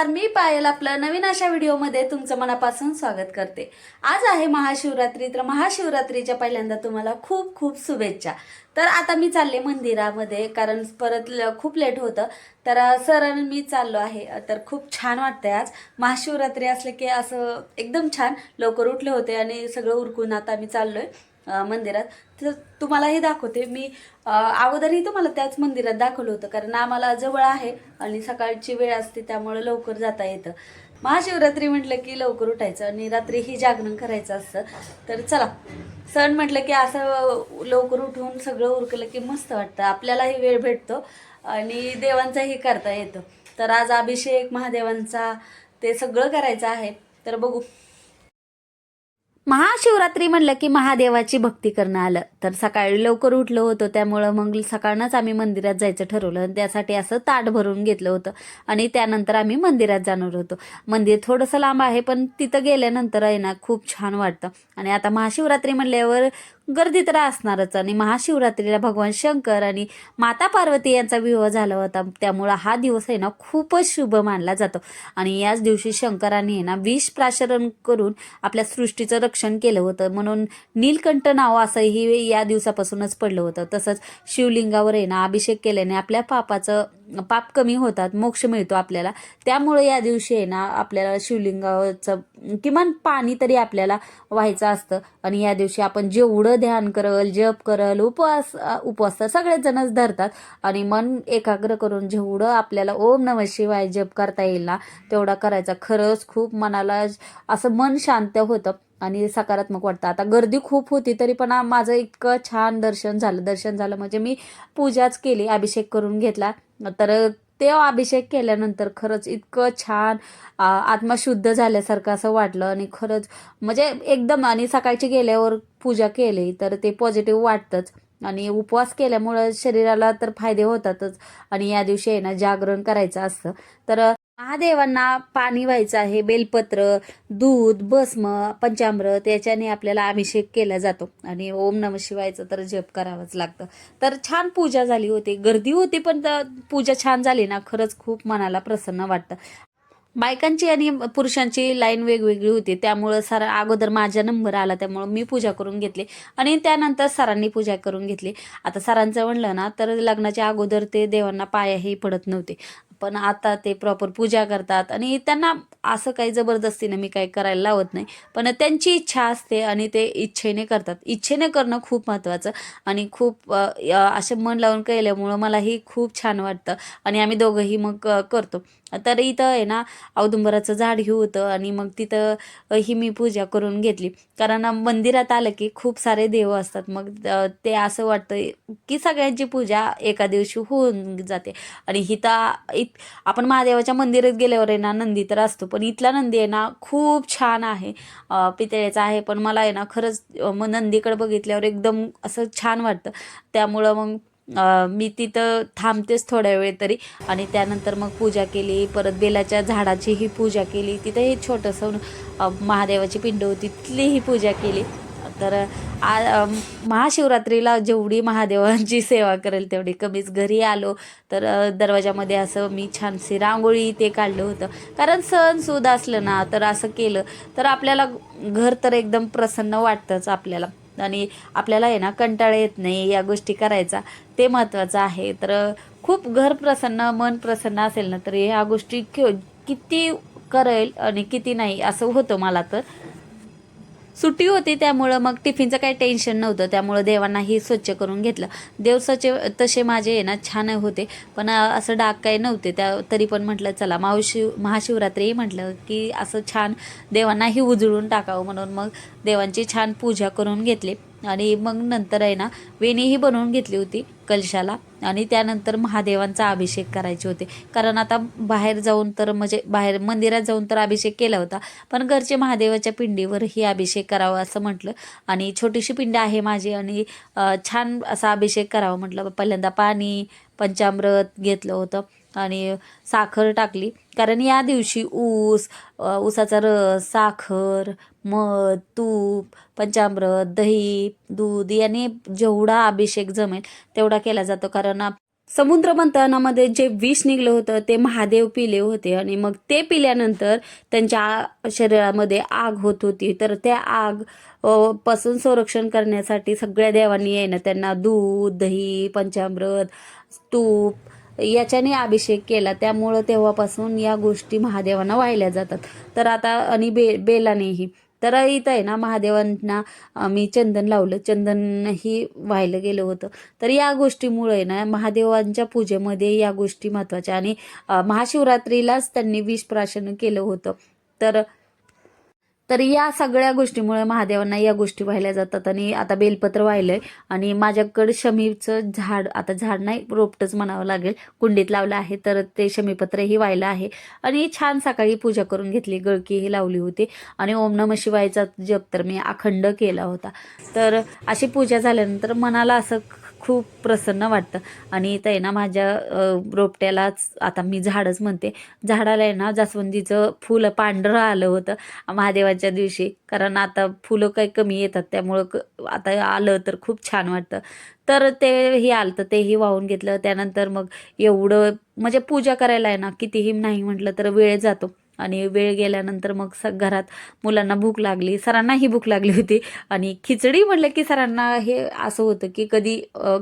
नमस्कार मी पायल आपलं नवीन अशा व्हिडिओमध्ये तुमचं मनापासून स्वागत करते. आज आहे महाशिवरात्री तर महाशिवरात्रीच्या पहिल्यांदा तुम्हाला खूप खूप शुभेच्छा. तर आता मी चालले मंदिरामध्ये कारण परत ल- खूप लेट होतं. तर सर आणि मी चाललो आहे. तर खूप छान वाटतंय आज. महाशिवरात्री असलं की असं एकदम छान. लवकर उठले होते आणि सगळं उरकून आता मी चाललो आहे मंदिरात. तर तुम्हालाही दाखवते. मी अगोदरही तुम्हाला त्याच मंदिरात दाखवलं होतं. कारण आम्हाला जवळ आहे आणि सकाळची वेळ असते त्यामुळे लवकर जाता येतं. महाशिवरात्री म्हटलं की लवकर उठायचं आणि रात्री ही जागरण करायचं असतं. तर चला. सण म्हटलं की असं लवकर उठून सगळं उरकलं की मस्त वाटतं. आपल्यालाही वेळ भेटतो आणि देवांचाही करता येतं. तर आज अभिषेक महादेवांचा ते सगळं करायचं आहे. तर बघू. महाशिवरात्री म्हणलं की महादेवाची भक्ती करणं आलं. तर सकाळी लवकर उठलं होतं त्यामुळं मग सकाळनंच आम्ही मंदिरात जायचं ठरवलं आणि त्यासाठी असं ताट भरून घेतलं होतं. आणि त्यानंतर आम्ही मंदिरात जाणार होतो. मंदिर थोडंसं लांब आहे पण तिथं गेल्यानंतर आहे ना खूप छान वाटतं. आणि आता महाशिवरात्री म्हणल्यावर गर्दी तर असणारच आणि महाशिवरात्रीला भगवान शंकर आणि माता पार्वती यांचा विवाह झाला होता. त्यामुळं हा दिवस आहे ना खूपच शुभ मानला जातो. आणि याच दिवशी शंकराने आहे ना विष प्राशरण करून आपल्या सृष्टीचं रक्षण केलं होतं. म्हणून नीलकंठ नाव असंही या दिवसापासूनच पडलं होतं. तसंच शिवलिंगावर आहे ना अभिषेक केल्याने आपल्या पापाचं पाप कमी होतात मोक्ष मिळतो आपल्याला. त्यामुळे या दिवशी आहे ना आपल्याला शिवलिंगाचं किमान पाणी तरी आपल्याला व्हायचं असतं. आणि या दिवशी आपण जेवढं ध्यान करल जप करल उपवास उपवास तर सगळेच जणच धरतात. आणि मन एकाग्र करून जेवढं आपल्याला ओम नम शिवाय जप करता येईल ना तेवढा करायचा. खरंच खूप मनाला असं मन शांत होतं. आणि सकारात्मक वाटतं. आता गर्दी खूप होती तरी पण माझं इतकं छान दर्शन झालं. दर्शन झालं म्हणजे मी पूजाच केली अभिषेक करून घेतला. तर ते अभिषेक केल्यानंतर खरंच इतकं छान आत्मा शुद्ध झाल्यासारखं असं वाटलं. आणि खरंच म्हणजे एकदम आणि सकाळची गेल्यावर पूजा केली तर ते पॉझिटिव्ह वाटतंच. आणि उपवास केल्यामुळं शरीराला तर फायदे होतातच. आणि या दिवशी आहे ना जागरण करायचं असतं. तर महादेवांना पाणी व्हायचं आहे बेलपत्र दूध भस्म पंचामृत याच्याने आपल्याला अभिषेक केला जातो. आणि ओम नम शिवायचं तर जप करावंच लागतं. तर छान पूजा झाली होती. गर्दी होती पण पूजा छान झाली ना. खरंच खूप मनाला प्रसन्न वाटतं. बायकांची आणि पुरुषांची लाईन वेगवेगळी होती. त्यामुळं सर अगोदर माझा नंबर आला त्यामुळं मी पूजा करून घेतली. आणि त्यानंतर सरांनी पूजा करून घेतली. आता सरांचं म्हणलं ना तर लग्नाच्या अगोदर ते देवांना पायाही पडत नव्हते. पण आता ते प्रॉपर पूजा करतात. आणि त्यांना असं काही जबरदस्तीनं मी काही करायला लावत नाही. पण त्यांची इच्छा असते आणि ते इच्छेने करतात. इच्छेने करणं खूप महत्त्वाचं. आणि खूप असे असं मन लावून केल्यामुळं मलाही खूप छान वाटतं. आणि आम्ही दोघंही मग करतो. तर इथं आहे ना औदुंबराचं झाड हे होतं आणि मग तिथं ही मी पूजा करून घेतली. कारण मंदिरात आलं की खूप सारे देव असतात. मग ते असं वाटतं की सगळ्यांची पूजा एका दिवशी होऊन जाते. आणि हिता इत आपण महादेवाच्या मंदिरात गेल्यावर आहे ना नंदी तर असतो. पण इथला नंदी आहे ना खूप छान आहे. पितळेचा आहे. पण मला आहे ना खरंच मग नंदीकडे बघितल्यावर एकदम असं छान वाटतं. त्यामुळं मग मी तिथं थांबतेच थोड्या वेळ तरी. आणि त्यानंतर मग पूजा केली. परत बेलाच्या झाडाचीही पूजा केली. तिथं हे छोटंसं महादेवाची पिंड होती. तिथलीही पूजा केली. तर आ महाशिवरात्रीला जेवढी महादेवांची सेवा करेल तेवढी कमीच घरी आलो. तर दरवाजामध्ये असं मी छानशी रांगोळी ते काढलं होतं. कारण सणसुद्धा असलं ना तर असं केलं. तर आपल्याला घर तर एकदम प्रसन्न वाटतंच आपल्याला. आणि आपल्याला आहे ना कंटाळा येत नाही या गोष्टी करायचा. ते महत्त्वाचं आहे. तर खूप घर प्रसन्न मन प्रसन्न असेल ना तर ह्या गोष्टी किती करेल आणि किती नाही असं होतं मला तर. सुट्टी होती त्यामुळं मग टिफिनचं काही टेन्शन नव्हतं. त्यामुळं देवांनाही स्वच्छ करून घेतलं. देव स्वच्छ तसे माझे आहे ना छान होते. पण असं डाग काही नव्हते. त्या तरी पण म्हटलं चला मावशिव महाशिवरात्री म्हटलं की असं छान देवांनाही उजळून टाकावं म्हणून मग देवांची छान पूजा करून घेतली. आणि मग नंतर आहे ना वेणीही बनवून घेतली होती कलशाला. आणि त्यानंतर महादेवांचा अभिषेक करायचे होते. कारण आता बाहेर जाऊन तर म्हणजे बाहेर मंदिरात जाऊन तर अभिषेक केला होता. पण घरचे महादेवाच्या पिंडीवरही अभिषेक करावा असं म्हटलं. आणि छोटीशी पिंड आहे माझी आणि छान असा अभिषेक करावा म्हटलं. पहिल्यांदा पाणी पंचामृत घेतलं होतं. आणि साखर टाकली. कारण या दिवशी ऊस ऊसाचा रस साखर मध तूप पंचामृत दही दूध याने जेवढा अभिषेक जमेल तेवढा केला जातो. कारण समुद्र मंथनामध्ये जे विष निघलं होतं ते महादेव पिले होते आणि मग ते पिल्यानंतर त्यांच्या शरीरामध्ये आग होत होती. तर त्या आगपासून संरक्षण करण्यासाठी सगळ्या देवांनी येणं त्यांना दूध दही पंचामृत तूप याच्याने अभिषेक केला. त्यामुळं तेव्हापासून या गोष्टी महादेवांना वाहिल्या जातात. तर आता आणि बे बेलानेही. तर इथं आहे ना महादेवांना मी चंदन लावलं. चंदनही व्हायला गेलं होतं. तर या गोष्टीमुळे आहे ना महादेवांच्या पूजेमध्ये या गोष्टी महत्त्वाच्या. आणि महाशिवरात्रीलाच त्यांनी विष प्राशन केलं होतं. तर तर या सगळ्या गोष्टीमुळे महादेवांना या गोष्टी वाहिल्या जातात आणि आता बेलपत्र वाहिलंय आणि माझ्याकडे शमीचं झाड आता झाड नाही रोपटच म्हणावं लागेल. कुंडीत लावलं आहे तर ते शमीपत्रही वाहिलं आहे. आणि छान सकाळी पूजा करून घेतली गळकीही लावली होती. आणि ओम नम शिवायचा जप तर मी अखंड केला होता. तर अशी पूजा झाल्यानंतर मनाला असं खूप प्रसन्न वाटतं. आणि इथं आहे ना माझ्या रोपट्यालाच आता मी झाडच म्हणते झाडाला आहे ना जास्वंदीचं फुलं पांढरं आलं होतं महादेवाच्या दिवशी. कारण आता फुलं काही कमी येतात त्यामुळं क आता आलं तर खूप छान वाटतं. तर तेही आलं तर तेही वाहून घेतलं. त्यानंतर मग एवढं म्हणजे पूजा करायला आहे ना कितीही नाही म्हटलं तर वेळ जातो. आणि वेळ गेल्यानंतर मग स घरात मुलांना भूक लागली सरांनाही भूक लागली होती. आणि खिचडी म्हटलं की सरांना हे असं होतं की कधी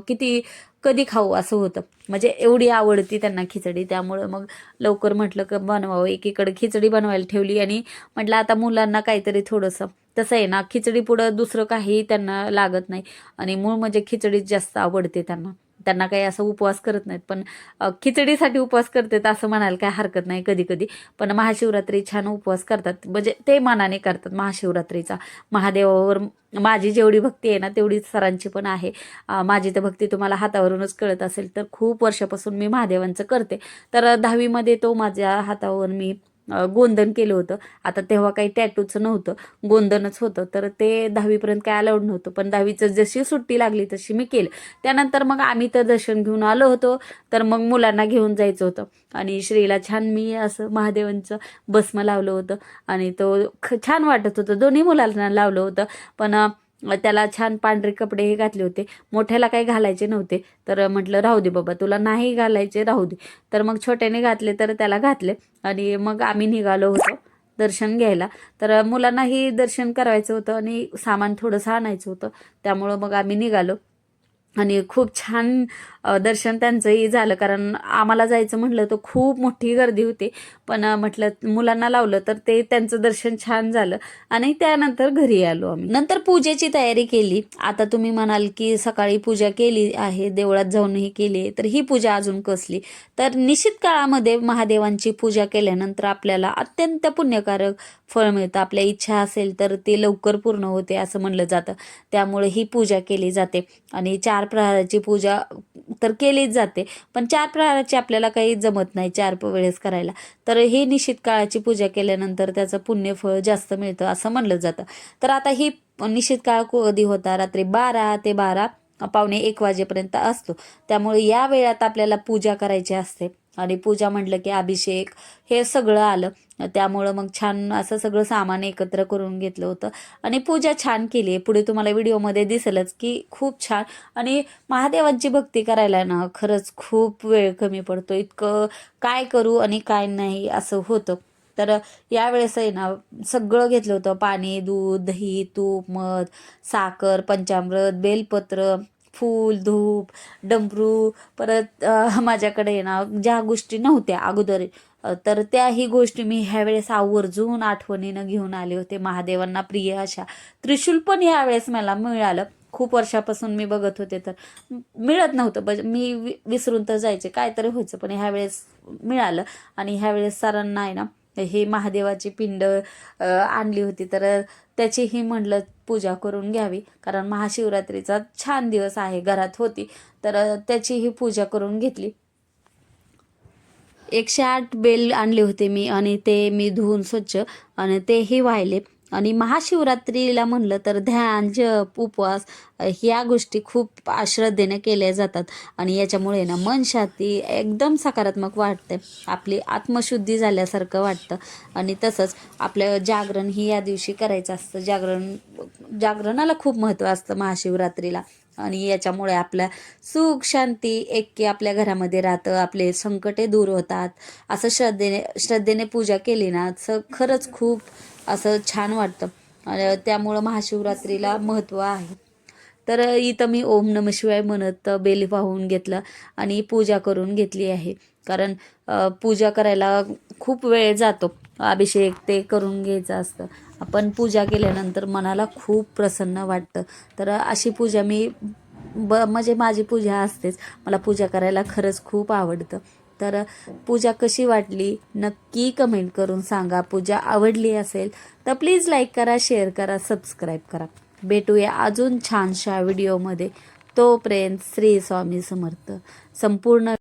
किती कधी खाऊ असं होतं. म्हणजे एवढी आवडती त्यांना खिचडी. त्यामुळं मग लवकर म्हटलं की बनवावं. एकीकडे खिचडी बनवायला ठेवली आणि म्हटलं आता मुलांना काहीतरी थोडंसं तसं आहे ना खिचडी पुढं दुसरं काही त्यांना लागत नाही. आणि मूळ म्हणजे खिचडीच जास्त आवडते त्यांना. त्यांना काही असं उपवास करत नाहीत पण खिचडीसाठी उपवास करतात असं म्हणायला काही हरकत नाही कधी कधी पण महाशिवरात्री छान उपवास करतात. म्हणजे ते मनाने करतात महाशिवरात्रीचा. महादेवावर माझी जेवढी भक्ती आहे ना तेवढी सरांची पण आहे. माझी तर भक्ती तुम्हाला हातावरूनच कळत असेल तर खूप वर्षापासून मी महादेवांचं करते. तर दहावीमध्ये तो माझ्या हातावर मी गोंधन केलं होतं. आता तेव्हा काही टॅटूचं नव्हतं. गोंधनच होतं. तर ते दहावीपर्यंत काय अलाउड नव्हतं. पण दहावीचं जशी सुट्टी लागली तशी मी केलं. त्यानंतर मग आम्ही तर दर्शन घेऊन आलो होतो. तर मग मुलांना घेऊन जायचं होतं. आणि श्रीला छान मी असं महादेवांचं भस्म लावलं होतं. आणि तो ख छान वाटत होतं. दोन्ही मुलांना लावलं होतं. पण त्याला छान पांढरे कपडे हे घातले होते. मोठ्याला काही घालायचे नव्हते. तर म्हटलं राहू दे बाबा तुला नाही घालायचे राहू दे. तर मग छोट्याने घातले तर त्याला घातले. आणि मग आम्ही निघालो होतो दर्शन घ्यायला. तर मुलांनाही दर्शन करायचं होतं आणि सामान थोडंसं आणायचं होतं. त्यामुळं मग आम्ही निघालो. आणि खूप छान दर्शन त्यांचंही झालं. कारण आम्हाला जायचं म्हटलं तर खूप मोठी गर्दी होती. पण म्हटलं मुलांना लावलं तर ते त्यांचं दर्शन छान झालं. आणि त्यानंतर घरी आलो आम्ही. नंतर पूजेची तयारी केली. आता तुम्ही म्हणाल की सकाळी पूजा केली आहे. देवळात जाऊनही केली आहे. तर ही पूजा अजून कसली? तर निश्चित काळामध्ये महादेवांची पूजा केल्यानंतर आपल्याला अत्यंत पुण्यकारक फळ मिळतं. आपल्या इच्छा असेल तर ते लवकर पूर्ण होते असं म्हणलं जातं. त्यामुळे ही पूजा केली जाते. आणि चार प्रहाराची पूजा तर केलीच जाते. पण चार प्रहाराची आपल्याला काही जमत नाही चार वेळेस करायला. तर ही निश्चित काळाची पूजा केल्यानंतर त्याचं पुण्यफळ जास्त मिळतं असं म्हणलं जातं. तर आता ही निश्चित काळ कधी होता? रात्री बारा ते बारा पावणे एक वाजेपर्यंत असतो. त्यामुळे या वेळात आपल्याला पूजा करायची असते. आणि पूजा म्हटलं की अभिषेक हे सगळं आलं. त्यामुळं मग छान असं सगळं सामान एकत्र करून घेतलं होतं. आणि पूजा छान केली. आहे पुढे तुम्हाला व्हिडिओमध्ये दिसेलच की खूप छान. आणि महादेवांची भक्ती करायला ना खरंच खूप वेळ कमी पडतो. इतकं काय करू आणि काय नाही असं होतं. तर यावेळेस आहे ना सगळं घेतलं होतं. पाणी दूध दही तूप मध साखर पंचामृत बेलपत्र फूल धूप डमरू परत माझ्याकडे ना ज्या गोष्टी नव्हत्या अगोदर तर त्याही गोष्टी मी ह्यावेळेस आवर्जून आठवणीनं घेऊन आले होते. महादेवांना प्रिय अशा त्रिशूल पण ह्यावेळेस मला मिळालं. खूप वर्षापासून मी बघत होते तर मिळत नव्हतं. बज मी वि- विसरून तर जायचे काय तरी व्हायचं पण ह्यावेळेस मिळालं. आणि ह्यावेळेस सरांना आहे ना हे महादेवाची पिंड आणली होती. तर त्याचीही म्हणलं पूजा करून घ्यावी. कारण महाशिवरात्रीचा छान दिवस आहे घरात होती. तर त्याचीही पूजा करून घेतली. एकशे आठ बेल आणले होते मी आणि ते मी धुवून स्वच्छ आणि तेही वाहिले. आणि महाशिवरात्रीला म्हणलं तर ध्यान जप उपवास ह्या गोष्टी खूप श्रद्धेने केल्या जातात. आणि याच्यामुळे ना मन शांती एकदम सकारात्मक वाटते. आपली आत्मशुद्धी झाल्यासारखं वाटतं. आणि तसंच आपलं जागरण ही या दिवशी करायचं असतं. जागरण जागरणाला खूप महत्त्व असतं महाशिवरात्रीला. आणि याच्यामुळे आपल्या सुख शांती एकी आपल्या घरामध्ये राहतं. आपले संकटे दूर होतात. असं श्रद्धेने श्रद्धेने पूजा केली ना असं खरंच खूप असं छान वाटतं. त्यामुळं महाशिवरात्रीला महत्त्व आहे. तर इथं मी ओम नम शिवाय म्हणत बेल वाहून घेतलं आणि पूजा करून घेतली आहे. कारण पूजा करायला खूप वेळ जातो. अभिषेक ते करून घ्यायचं असतं. आपण पूजा केल्यानंतर मनाला खूप प्रसन्न वाटतं. तर अशी पूजा मी ब म्हणजे माझी पूजा असतेच. मला पूजा करायला खरंच खूप आवडतं. तर पूजा कशी वाटली नक्की कमेंट करून सांगा. पूजा आवडली असेल तर प्लीज लाईक करा शेअर करा सबस्क्राईब करा. भेटूया अजून छानशा व्हिडिओमध्ये तोपर्यंत श्री स्वामी समर्थ. संपूर्ण